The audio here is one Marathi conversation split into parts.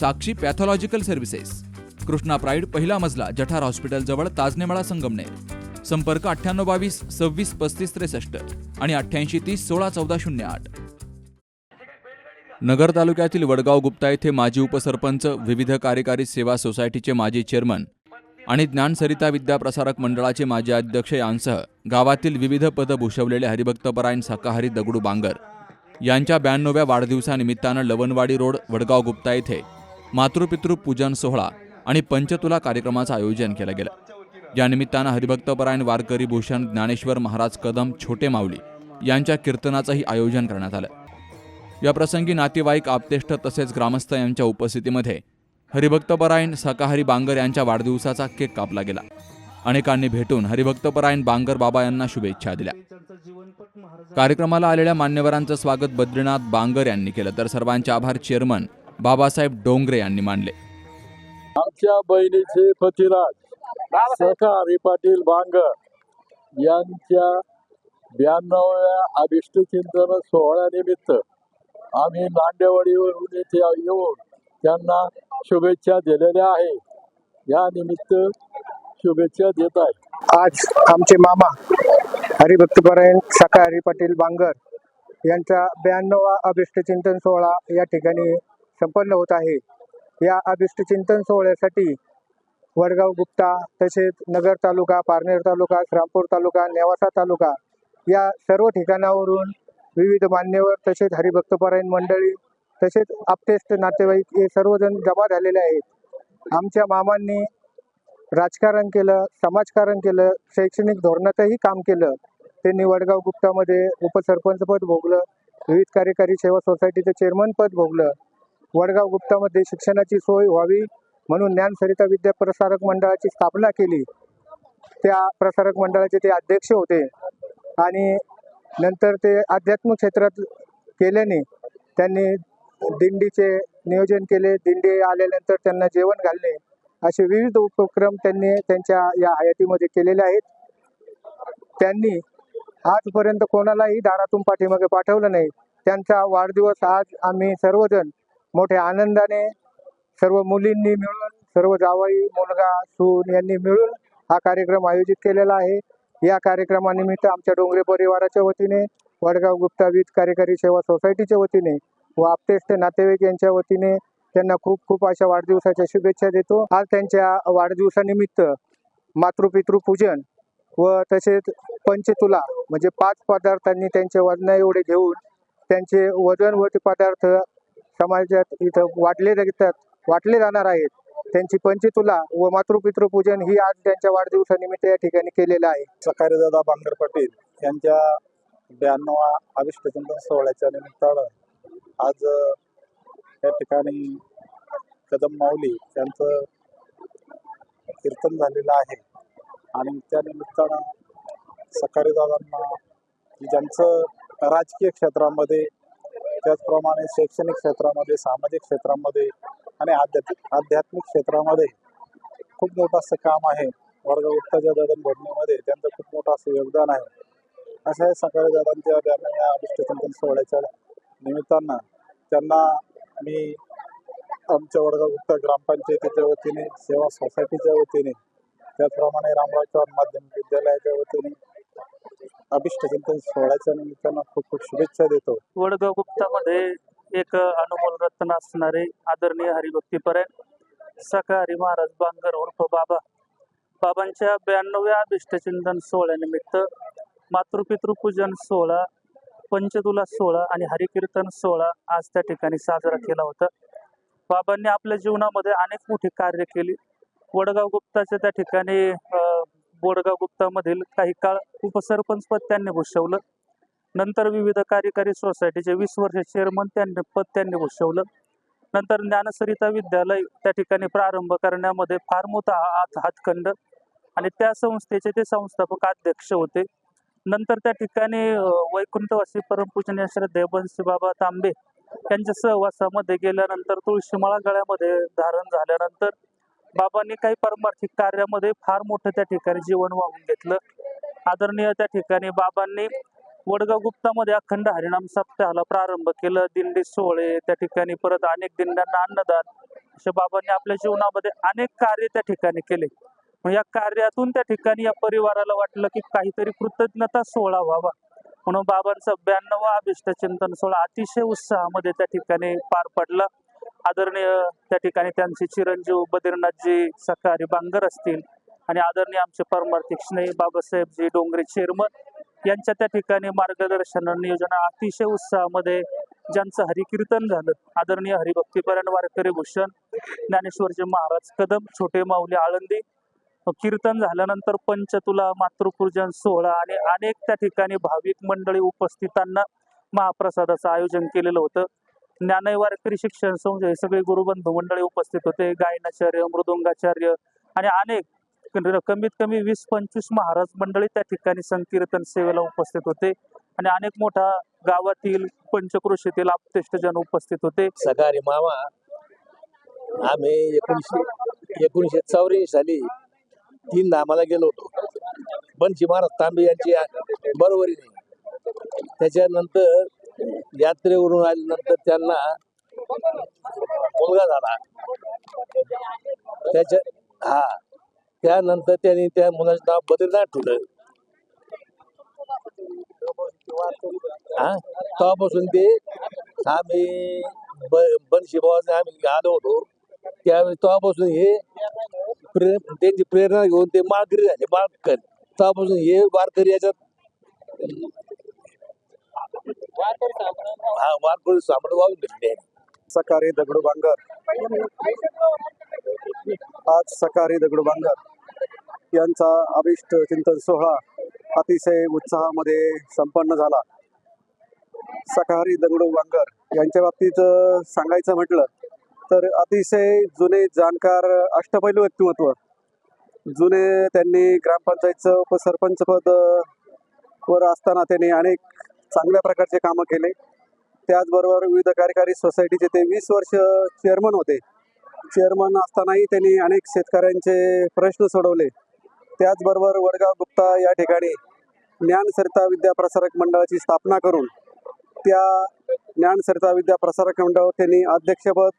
Sakshi pathological services. Krishna pride पहिला मजला जठार हॉस्पिटलजवळ ताजनेमाळा संगमनेर. संपर्क अठ्ठ्याण्णव बावीस सव्वीस पस्तीस त्रेसष्ट आणि अठ्ठ्याऐंशी तीस सोळा चौदा शून्य आठ. नगर तालुक्यातील वडगाव गुप्ता येथे माजी उपसरपंच विविध कार्यकारी सेवा सोसायटीचे माजी चेअरमन आणि ज्ञानसरिता विद्याप्रसारक मंडळाचे माजी अध्यक्ष यांसह गावातील विविध पदं भूषवलेले हरिभक्तपरायण शाकाहारी दगडू बांगर यांच्या ब्याण्णव्या वाढदिवसानिमित्तानं लवणवाडी रोड वडगाव गुप्ता येथे मातृपितृ पूजन सोहळा आणि पंचतुला कार्यक्रमाचं आयोजन केलं गेलं. या निमित्तानं हरिभक्तपरायण वारकरी भूषण ज्ञानेश्वर महाराज कदम छोटे माऊली यांच्या कीर्तनाचंही आयोजन करण्यात आलं. या प्रसंगी नातेवाईक आपतेष्ट तसेच ग्रामस्थ यांच्या उपस्थितीमध्ये हरिभक्तपरायण शाकाहारी बांगर यांच्या वाढदिवसाचा केक कापला गेला. अनेकांनी भेटून हरिभक्तपरायण बांगर बाबा यांना शुभेच्छा दिल्या. कार्यक्रमाला आलेल्या मान्यवरांचं स्वागत बद्रीनाथ बांगर यांनी केलं. तर सर्वांचे आभार चेअरमन बाबासाहेब डोंगरे यांनी मानले. आमच्या बहिणीचे पतिराज सहकारी पाटील बांगर यांच्या ब्याण्णव्या अभिष्ट चिंतन सोहळ्यानिमित्त आम्ही नांदेवाडीवरून येथे येऊन त्यांना शुभेच्छा दिलेल्या आहे. या निमित्त शुभेच्छा देत आहे. आज आमचे मामा हरिभक्तपरायण शाकाहारी पाटील बांगर यांचा ब्याण्णवा अभिष्ट चिंतन सोहळा या ठिकाणी संपन्न होत आहे. या अभिष्ट चिंतन सोहळ्यासाठी वडगाव गुप्ता तसेच नगर तालुका पारनेर तालुका श्रामपूर तालुका नेवासा तालुका या सर्व ठिकाणावरून विविध मान्यवर तसेच हरिभक्तपरायण मंडळी तसेच आपतेष्ट नातेवाईक हे सर्वजण जमा झालेले आहेत. आमच्या मामांनी राजकारण केलं समाजकारण केलं शैक्षणिक धोरणातही काम केलं. त्यांनी वडगाव गुप्तामध्ये उपसरपंचपद भोगलं विविध कार्यकारी सेवा सोसायटीचं चेअरमन पद भोगलं. वडगाव गुप्तामध्ये शिक्षणाची सोय व्हावी म्हणून ज्ञानसरिता विद्या प्रसारक मंडळाची स्थापना केली. त्या प्रसारक मंडळाचे ते अध्यक्ष होते. आणि नंतर ते अध्यात्म क्षेत्रात केल्याने त्यांनी दिंडीचे नियोजन केले. दिंडी आल्यानंतर त्यांना जेवण घालणे असे विविध उपक्रम त्यांनी त्यांच्या या हयातीमध्ये केलेले आहेत. त्यांनी आजपर्यंत कोणालाही दारातून पाठीमागे पाठवलं नाही. त्यांचा वाढदिवस आज आम्ही सर्वजण मोठ्या आनंदाने सर्व मुलींनी मिळून सर्व जावई मुलगा सून यांनी मिळून हा कार्यक्रम आयोजित केलेला आहे. या कार्यक्रमानिमित्त आमच्या डोंगरे परिवाराच्या वतीने वडगाव गुप्ता वीज कार्यकारी सेवा सोसायटीच्या वतीने व आपतेष्ट नातेवाईक यांच्या वतीने त्यांना खूप खूप अशा वाढदिवसाच्या शुभेच्छा देतो. आज त्यांच्या वाढदिवसानिमित्त मातृपितृ पूजन व तसेच पंचतुला म्हणजे पाच पदार्थांनी त्यांचे वजना एवढे घेऊन त्यांचे वजन व ते पदार्थ समाजात इथं वाटले जातात वाटले जाणार आहेत. त्यांची पंचतुला व मातृपितृ पूजन ही आज त्यांच्या वाढदिवसानिमित्त या ठिकाणी केलेलं आहे. सकारीदादा बांगर पाटील यांच्या ब्याण्णवा अभिष्ट सोहळ्याच्या निमित्तानं आज या ठिकाणी कदम माऊली यांचं कीर्तन झालेलं आहे. आणि त्या निमित्तानं सकारीदादांना ज्यांचं राजकीय क्षेत्रामध्ये त्याचप्रमाणे शैक्षणिक क्षेत्रामध्ये सामाजिक क्षेत्रामध्ये आणि आध्यात्मिक आध्यात्मिक क्षेत्रामध्ये खूप मोठं असं काम आहे. वर्ग उत्ताच्या ददन त्यांचं खूप मोठं असं योगदान आहे. अशा सकाळी दादांच्या ब्याण्णव या अभिष्टचिंतन सोहळ्याच्या निमित्तानं त्यांना मी आमच्या वर्ग उत्तर ग्रामपंचायतीच्या वतीने सेवा सोसायटीच्या वतीने त्याचप्रमाणे रामराव चव्हाण माध्यमिक विद्यालयाच्या वतीने अभिष्टचिंतन सोहळ्याच्या निमित्तानं खूप खूप शुभेच्छा देतो. वडगाव गुप्तामध्ये एक अनुमोल रत्न असणारे आदरणीय हरिभक्तीपरायण सकाहरी महाराज बांगर उर्फ बाबा. बाबांच्या ब्याण्णव्या अभिष्टचिंतन सोहळ्यानिमित्त मातृपितृ पूजन सोहळा पंचतुला सोहळा आणि हरिकीर्तन सोहळा आज त्या ठिकाणी साजरा केला होता. बाबांनी आपल्या जीवनामध्ये अनेक मोठी कार्य केली. वडगाव गुप्ताच्या त्या ठिकाणी अं, बोडगाव गुप्तामधील काही काळ उपसरपंच पद त्यांनी भूषवलं. नंतर विविध कार्यकारी सोसायटीचे वीस वर्ष चेअरमन त्यांनी पद त्यांनी भूषवलं. नंतर ज्ञानसरिता विद्यालय त्या ठिकाणी प्रारंभ करण्यामध्ये फार मोठा हात हातखंड आणि त्या संस्थेचे ते संस्थापक अध्यक्ष होते. नंतर त्या ठिकाणी वैकुंठवासी परमपूजनीय श्रद्धे बन्सी बाबा तांबे यांच्या सहवासामध्ये गेल्यानंतर तुळशीमाळा गळ्यामध्ये धारण झाल्यानंतर बाबांनी काही पारमार्थिक कार्यामध्ये फार मोठं त्या ठिकाणी जीवन वाहून घेतलं. आदरणीय त्या ठिकाणी बाबांनी वडगाव गुप्तामध्ये अखंड हरिणाम सप्ताहाला प्रारंभ केलं. दिंडी सोहळे त्या ठिकाणी परत अनेक दिंड्यांना अन्नदान असे बाबांनी आपल्या जीवनामध्ये अनेक कार्य त्या ठिकाणी केले. मग या कार्यातून त्या ठिकाणी या परिवाराला वाटलं की काहीतरी कृतज्ञता सोहळा व्हावा. म्हणून बाबांचा ब्याण्णवा अभिष्ट चिंतन सोहळा अतिशय उत्साहामध्ये त्या ठिकाणी पार पडला. आदरणीय त्या ठिकाणी त्यांचे चिरंजीव बद्रीनाथजी सकारी बांगर असतील आणि आदरणीय आमचे परमार्थी बाबासाहेबजी डोंगरे चेअरमन यांच्या त्या ठिकाणी मार्गदर्शन नियोजन अतिशय उत्साहामध्ये ज्यांचं हरिकीर्तन झालं. आदरणीय हरिभक्तीपरायण वारकरी भूषण ज्ञानेश्वरजी महाराज कदम छोटे माऊली आळंदी कीर्तन झाल्यानंतर पंचतुला मातृपूजन सोहळा आणि अनेक त्या ठिकाणी भाविक मंडळी उपस्थितांना महाप्रसादाचं आयोजन केलेलं होतं. ज्ञानय वारकरी शिक्षण संस्था सगळे गुरुबंधू मंडळी उपस्थित होते. गायनाचार्य मृदुंगाचार्य आणि अनेक कमीत कमी वीस पंचवीस महाराज मंडळी त्या ठिकाणी संकीर्तन सेवेला उपस्थित होते. आणि अनेक मोठा गावातील पंचक्रोशीतील आपतेष्टजन उपस्थित होते. सगारी मामा आम्ही एकोणीसशे एकोणीसशे चौऱ्याऐंशी साली तीन धामाला गेलो होतो. बनशी महाराज तांबे यांची बरोबरीने. त्याच्यानंतर यात्रेवरून आल्यानंतर त्यांना मुलगा झाला. त्याच्या हा. त्यानंतर त्यांनी त्या मुलाचं नाव बद्रीनाथ ठेवलं. हा? तेव्हापासून ते आम्ही ब- बनशी भावाचे आम्ही आलो होतो. त्यावेळी तेव्हापासून हे प्रे त्यांची प्रेरणा घेऊन ते माळकरी झाले माळकर. तेव्हापासून हे वारकरी याच्यात हा वारकरी सामोरं वाहून सकाळी दगडू बांगर आज सकाळी यांचा अभिष्ट चिंतन सोहळा अतिशय उत्साहामध्ये संपन्न झाला. सकाळी दगडू बांगर यांच्या बाबतीत सांगायचं म्हटलं तर अतिशय जुने जाणकार अष्टपैलू व्यक्तिमत्व. जुने त्यांनी ग्रामपंचायतचं उपसरपंच पद वर असताना त्यांनी अनेक चांगल्या प्रकारचे कामं केले. त्याचबरोबर विविध कार्यकारी सोसायटीचे ते वीस वर्ष चेअरमन होते. चेअरमन असतानाही त्यांनी अनेक शेतकऱ्यांचे प्रश्न सोडवले. त्याचबरोबर वडगाव गुप्ता या ठिकाणी ज्ञानसरिता विद्या प्रसारक मंडळाची स्थापना करून त्या ज्ञानसरिता विद्या प्रसारक मंडळ त्यांनी अध्यक्षपद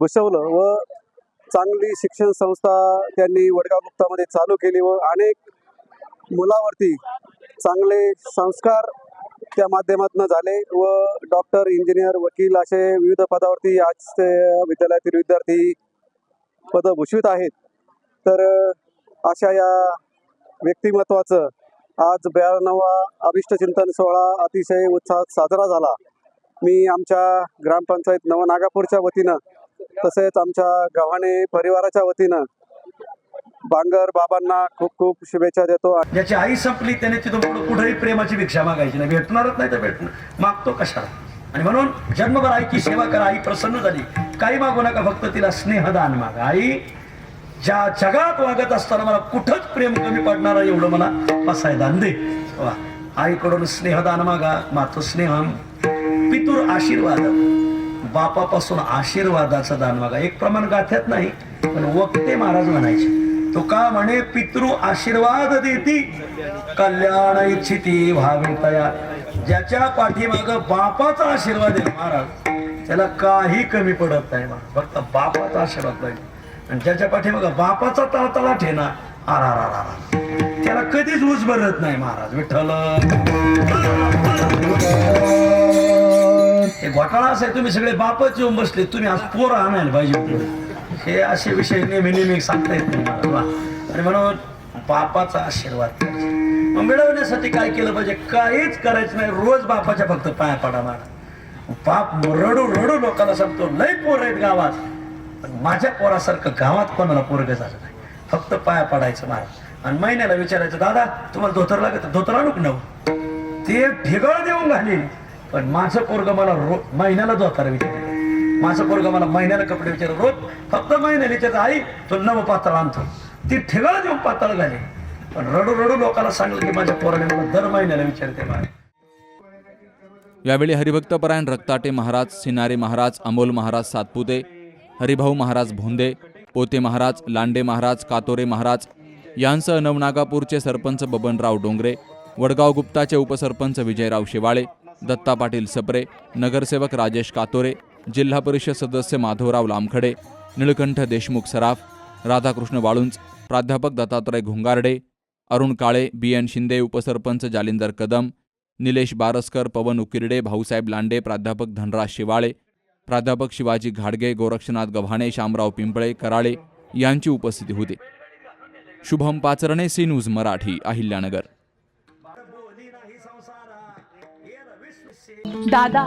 भूषवलं व चांगली शिक्षण संस्था त्यांनी वडगाव गुप्तामध्ये चालू केली व अनेक मुलावरती चांगले संस्कार त्या माध्यमातून झाले व डॉक्टर इंजिनियर वकील असे विविध पदावरती आज ते विद्यालयातील विद्यार्थी पद भूषवित आहेत. तर अशा या व्यक्तिमत्वाचं आज ब्याण्णवा अभिष्ट चिंतन सोहळा अतिशय उत्साहात साजरा झाला. मी आमच्या ग्रामपंचायत नवनागापूरच्या वतीनं तसेच आमच्या गव्हाणे परिवाराच्या वतीनं बांगर बाबांना खूप खूप शुभेच्छा देतो. ज्याची आई संपली त्याने तिथं कुठेही प्रेमाची भिक्षा मागायची नाही. भेटणारच नाही तर भेटणार. मागतो कशाला? आणि म्हणून जन्मभर आईची सेवा करा आई प्रसन्न झाली. काही मागू नका फक्त तिला स्नेहदान मागा. आई ज्या जगात वागत असताना मला कुठंच प्रेम कमी पडणार एवढं मला बसाय दान दे. वा. आईकडून स्नेहदान मागा मातो स्नेहम. पितूर आशीर्वाद. बापापासून आशीर्वादाचं दान मागा. एक प्रमाण गाथ्यात नाही पण वक्ते महाराज म्हणायचे तो का म्हणे पितृ आशीर्वाद देती. कल्याण इच्छिती व्हावे तया. ज्याच्या पाठीमाग बापाचा आशीर्वाद आहे महाराज त्याला काही कमी पडत नाही फक्त बापाचा आशीर्वाद पाहिजे आणि ज्याच्या पाठीमाग बापाचा तळतळा ठेना आरा रा त्याला कधीच ऊस भरत नाही महाराज विठ्ठल. हे घोटाळा असे तुम्ही सगळे बापच येऊन बसले तुम्ही आज पोरं आणायला पाहिजे हे असे विषय नेहमी नेहमी सांगता येत नाही आणि म्हणून बापाचा आशीर्वाद मग मिळवण्यासाठी काय केलं पाहिजे? काहीच करायचं नाही. रोज बापाच्या फक्त पाया पडा मारा बाप रडू रडू लोकांना सांगतो लय पोर आहेत गावात. पण माझ्या पोरासारखं गावात कोणाला पोरग झालं नाही. फक्त पाया पडायचं महाराज आणि महिन्याला विचारायचं दादा तुम्हाला धोतर लागत धोतर आणू नव ते ढिगळ देऊन घालील पण माझं पोरग मला रो महिन्याला धोतर विचारायचं माझं पोरगा मला महिन्याला कपडे विचार रोज फक्त महिन्याला विचारत आई तो नव पातळ आणतो. ती ठेवायला देऊन पातळ झाली पण रडू रडू लोकांना सांगितलं की माझ्या पोराने मला दर महिन्याला विचारते मला यावेळी हरिभक्तपरायण रक्ताटे महाराज सिनारे महाराज अमोल महाराज सातपुते हरिभाऊ महाराज भोंदे पोते महाराज लांडे महाराज कातोरे महाराज यांसह नवनागापूरचे सरपंच बबनराव डोंगरे वडगाव गुप्ताचे उपसरपंच विजयराव शेवाळे दत्ता पाटील सप्रे नगरसेवक राजेश कातोरे जिल्हा परिषद सदस्य माधवराव लामखडे निळकंठ देशमुख सराफ राधाकृष्ण वाळुंज प्राध्यापक दत्तात्रय घुंगारडे अरुण काळे बी एन शिंदे उपसरपंच जालिंदर कदम निलेश बारसकर पवन उकिरडे भाऊसाहेब लांडे प्राध्यापक धनराज शिवाळे प्राध्यापक शिवाजी घाडगे गोरक्षनाथ गव्हाणे शामराव पिंपळे कराळे यांची उपस्थिती होती. Shubham Pachrane C news Marathi Ahilyanagar. दादा